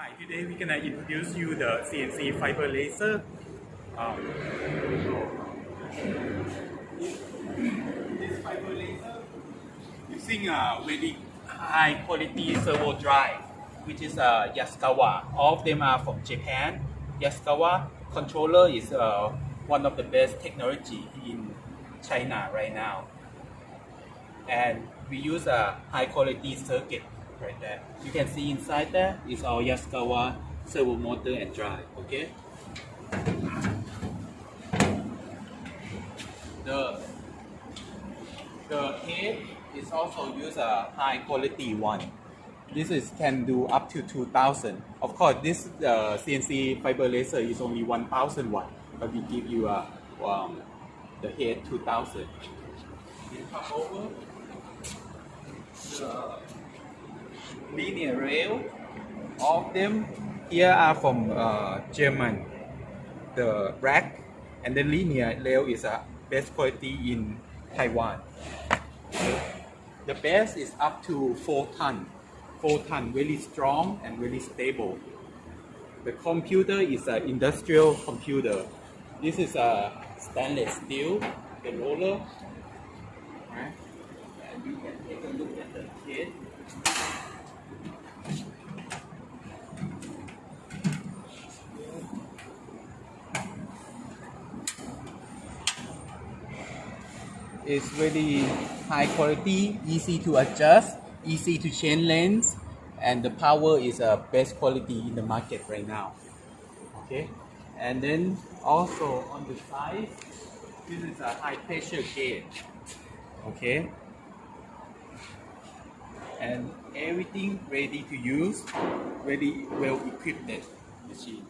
Hi, today we're gonna introduce you the CNC fiber laser. Um, this fiber laser using a very high quality servo drive, which is a Yaskawa. All of them are from Japan. Yaskawa controller is uh, one of the best technology in China right now. And we use a high quality circuit right there. You can see inside there is our Yaskawa servo motor and drive. Okay. The the head is also use a high quality one. This is can do up to 2000. Of course, this uh, CNC fiber laser is only 1000 watt, but we give you a um, the head 2000. You come over the linear rail. All of them here are from uh, German. The rack and the linear rail is a best quality in Taiwan. The best is up to 4 ton. 4 ton, really strong and really stable. The computer is an industrial computer. This is a stainless steel, the roller. Right? And you can take a look at the kit. It's really high quality, easy to adjust, easy to change lens, and the power is a best quality in the market right now. Okay, and then also on the side, this is a high pressure gauge. Okay, and everything ready to use, very well equipped machine.